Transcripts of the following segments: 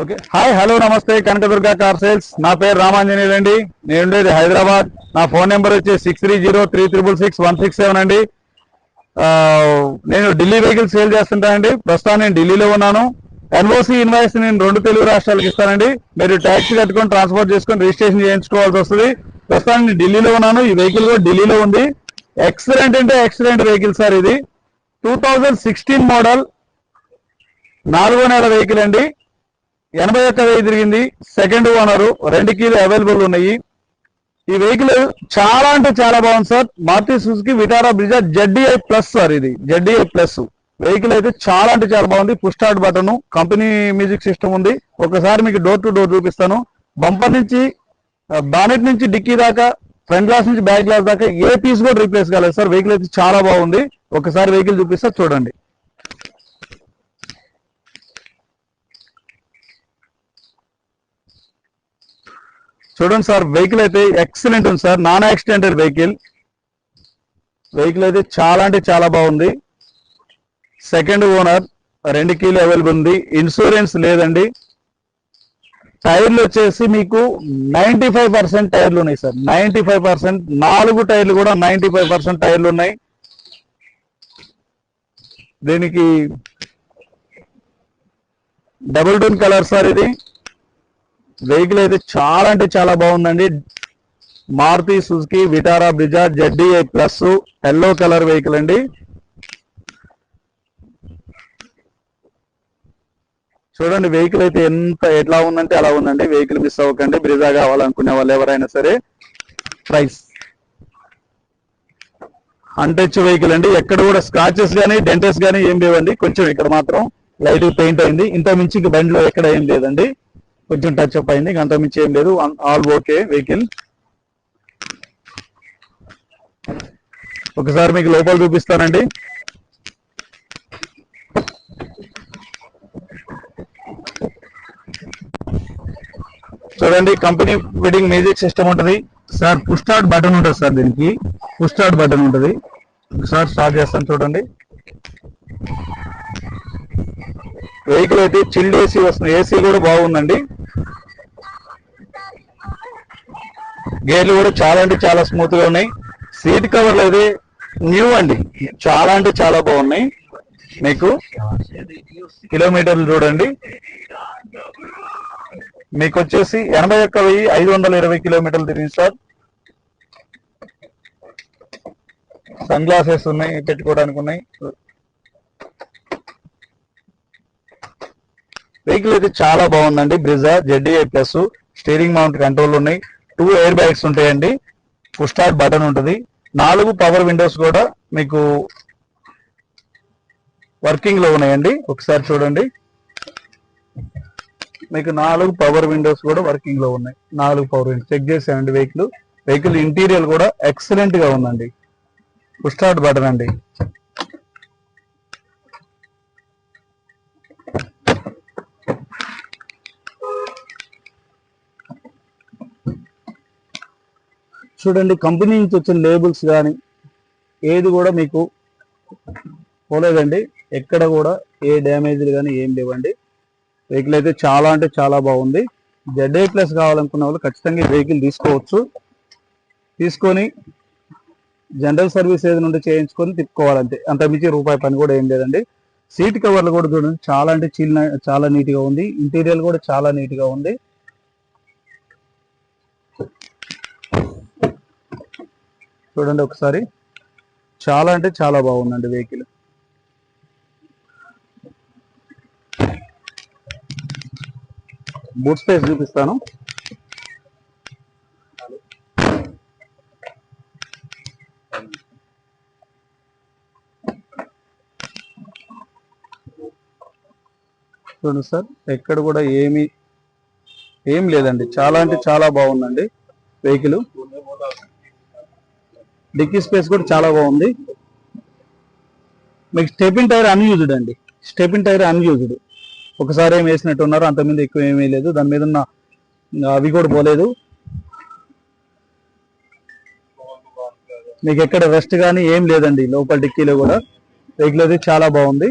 Okay. Hi hello నమస్తే. Kanakadurga car sales. నా పేరు రామాంజనేయులు అండి నేను ఉండేది హైదరాబాద్. నా ఫోన్ నెంబర్ వచ్చి six three zero three triple six one six seven అండి. నేను ఢిల్లీ వెహికల్ సేల్ చేస్తుంటానండి ప్రస్తుతం నేను ఢిల్లీలో ఉన్నాను. ఎన్ఓసి ఇన్వాయిస్ నేను రెండు తెలుగు రాష్ట్రాలకు ఇస్తానండి. మీరు ట్యాక్సీ కట్టుకొని ట్రాన్స్పోర్ట్ చేసుకొని రిజిస్ట్రేషన్ చేయించుకోవాల్సి వస్తుంది. ప్రస్తుతం నేను ఢిల్లీలో ఉన్నాను. ఈ వెహికల్ కూడా ఢిల్లీలో ఉంది. ఎక్సలెంట్ అంటే ఎక్సలెంట్ వెహికల్ సార్ ఇది. Two thousand sixteen model. నాలుగో నెల వెహికల్ అండి. ఎనభై ఒక్క వెయ్యి తిరిగింది. సెకండ్ ఓనరు రెండు కీలు అవైలబుల్ ఉన్నాయి. ఈ వెహికల్ చాలా అంటే చాలా బాగుంది sir. Maruti Suzuki Vitara Brezza ZDI plus sir ఇది. జడ్డీఐ ప్లస్ వెహికల్ అయితే చాలా అంటే చాలా బాగుంది. Push start button company music system ఉంది. ఒకసారి మీకు డోర్ టు డోర్ చూపిస్తాను. బంపర్ నుంచి బానెట్ నుంచి డిక్కీ దాకా ఫ్రంట్ గ్లాస్ నుంచి బ్యాక్ గ్లాస్ దాకా ఏ పీస్ కూడా రీప్లేస్ కాలేదు సార్. వెహికల్ అయితే చాలా బాగుంది. ఒకసారి వెహికల్ చూపిస్తా చూడండి. చూడండి సార్ వెహికల్ అయితే ఎక్సలెంట్ ఉంది sir. Non accidented vehicle vehicle అయితే చాలా అంటే చాలా బాగుంది. సెకండ్ ఓనర్ రెండు కీలు అవైలబుల్ ఉంది. ఇన్సూరెన్స్ లేదండి. టైర్లు వచ్చేసి మీకు నైన్టీ ఫైవ్ పర్సెంట్ టైర్లు ఉన్నాయి సార్. నైంటీ ఫైవ్ పర్సెంట్ నాలుగు టైర్లు కూడా నైన్టీ ఫైవ్ పర్సెంట్ టైర్లు ఉన్నాయి. దీనికి డబుల్ డోన్ కలర్ సార్ ఇది. వెహికల్ అయితే చాలా అంటే చాలా బాగుందండి. Maruti Suzuki Vitara Brezza ZDI plus yellow colour vehicle అండి. చూడండి వెహికల్ అయితే ఎంత ఎట్లా ఉందంటే అలా ఉందండి. వెహికల్ మిస్ అవ్వకండి. బ్రిజా కావాలనుకునే వాళ్ళు ఎవరైనా సరే ప్రైస్. అంటచ్ వెహికల్ అండి. ఎక్కడ కూడా స్క్రాచెస్ కానీ డెంటెస్ కానీ ఏం లేవండి. కొంచెం ఇక్కడ మాత్రం లైట్ పెయింట్ అయింది. ఇంత మించి బండిలో ఎక్కడ ఏం లేదండి. కొంచెం టచ్ అప్ అయింది. ఇంక అంత మించి ఏం లేదు. ఆల్ ఓకే వెహికల్ ఒకసారి మీకు లోపల చూపిస్తానండి. చూడండి కంపెనీ వెడ్డింగ్ మ్యూజిక్ సిస్టమ్ ఉంటుంది. సార్ పుష్ స్టార్ట్ బటన్ ఉంటుంది సార్ దీనికి. పుష్ స్టార్ట్ బటన్ ఉంటుంది. ఒకసారి స్టార్ట్ చేస్తాను చూడండి. వెహికల్ అయితే చిల్డ్ ఏసీ వస్తుంది. ఏసీ కూడా బాగుందండి. గేర్లు కూడా చాలా అంటే చాలా స్మూత్గా ఉన్నాయి. సీట్ కవర్లు అయితే న్యూ అండి. చాలా అంటే చాలా బాగున్నాయి. మీకు కిలోమీటర్లు చూడండి. మీకు వచ్చేసి ఎనభై ఒక్క వెయ్యి ఐదు వందల ఇరవై కిలోమీటర్లు తిరిగింది సార్. సన్ గ్లాసెస్ ఉన్నాయి పెట్టుకోవడానికి ఉన్నాయి. వెహికల్ అయితే చాలా బాగుందండి. Brezza ZDI plus steering mount control ఉన్నాయి. టూ ఎయిర్ బ్యాగ్స్ ఉంటాయండి. పుష్ స్టార్ట్ బటన్ ఉంటుంది. నాలుగు పవర్ విండోస్ కూడా మీకు వర్కింగ్లో ఉన్నాయండి. ఒకసారి చూడండి. మీకు నాలుగు పవర్ విండోస్ కూడా వర్కింగ్లో ఉన్నాయి. నాలుగు పవర్ విండోస్ చెక్ చేసామండి వెహికల్ వెహికల్ ఇంటీరియర్ కూడా ఎక్సలెంట్గా ఉందండి. పుష్ స్టార్ట్ బటన్ అండి. చూడండి కంపెనీ నుంచి వచ్చిన లేబుల్స్ కానీ ఏది కూడా మీకు పోలేదండి. ఎక్కడ కూడా ఏ డ్యామేజ్లు కానీ ఏం లేవండి. వెహికల్ అయితే చాలా అంటే చాలా బాగుంది. జెడ్ఏ ప్లస్ కావాలనుకున్న వాళ్ళు ఖచ్చితంగా వెహికల్ తీసుకోవచ్చు. తీసుకొని జనరల్ సర్వీస్ ఏది నుండి చేయించుకొని తిప్పుకోవాలంతే. అంత మించి రూపాయి పని కూడా ఏం లేదండి. సీట్ కవర్లు కూడా చూడండి చాలా అంటే చిన్న చాలా నీట్గా ఉంది. ఇంటీరియర్ కూడా చాలా నీట్గా ఉంది. చూడండి ఒకసారి. చాలా అంటే చాలా బాగుందండి వెహికల్. బూట్ స్పేస్ చూపిస్తాను. చూడండి సార్ ఎక్కడ కూడా ఏమి ఏం లేదండి. చాలా అంటే చాలా బాగుందండి వెహికల్. డిక్కీ స్పేస్ కూడా చాలా బాగుంది. మీకు స్టెపిన్ టైర్ అన్యూజ్డ్ అండి. స్టెపిన్ టైర్ అన్యూజ్డ్ ఒకసారి ఏం వేసినట్టు ఉన్నారు అంత ఎక్కువ ఏమీ లేదు. దాని మీద ఉన్న అవి కూడా పోలేదు. మీకు ఎక్కడ రెస్ట్ కానీ ఏం లేదండి. లోపల డిక్కీలో కూడా. వెహికల్ అది చాలా బాగుంది.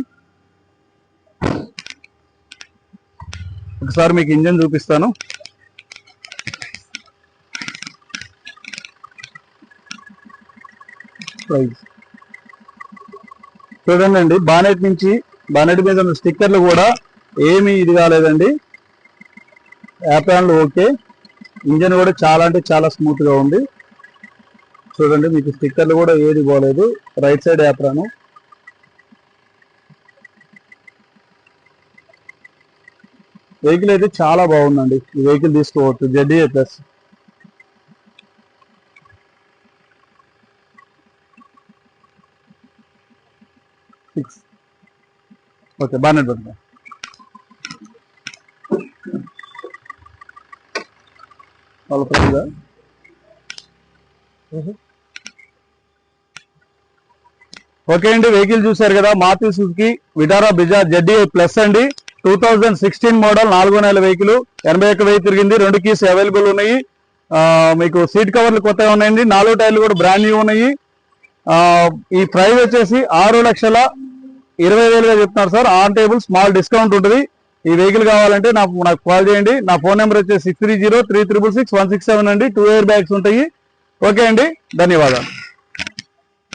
ఒకసారి మీకు ఇంజన్ చూపిస్తాను. ప్రైజ్ చూడండి అండి బానెట్ నుంచి బానెట్ మీద ఉన్న స్టిక్కర్లు కూడా ఏమీ ఇది కాలేదండి. యాప్రాన్లు ఓకే. ఇంజన్ కూడా చాలా అంటే చాలా స్మూత్గా ఉంది. చూడండి మీకు స్టిక్కర్లు కూడా ఏది పోలేదు రైట్ సైడ్ యాప్రాను వెహికల్ అయితే చాలా బాగుందండి. ఈ వెహికల్ తీసుకోవచ్చు. జెడ్డీఏ ప్లస్ సిక్స్ ఓకే బాగానే పెడతా వాళ్ళ ఫ్రెండ్గా ఓకే అండి వెహికల్ చూశారు కదా మారుతి సుజుకి విటారా బిజార్ జెడ్డీఐ ప్లస్ అండి. టూ థౌజండ్ సిక్స్టీన్ మోడల్ నాలుగో నెల వెహికల్ ఎనభై ఒక్క వెయ్యి తిరిగింది రెండు కీస్ అవైలబుల్ ఉన్నాయి. ఆ, మీకు సీట్ కవర్లు కొత్తగా ఉన్నాయండి నాలుగు టైర్లు కూడా బ్రాండ్ న్యూ ఉన్నాయి. ఈ ప్రైస్ వచ్చేసి ఆరు లక్షల ఇరవై వేలుగా చెప్తున్నారు sir. On table small discount ఉంటుంది. ఈ వెహికల్ కావాలంటే నాకు నాకు కాల్ చేయండి. నా ఫోన్ నెంబర్ వచ్చేసి six three zero three triple six one six seven అండి. టూ ఇయర్ బ్యాగ్స్ ఉంటాయి. ఓకే అండి. ధన్యవాదాలు.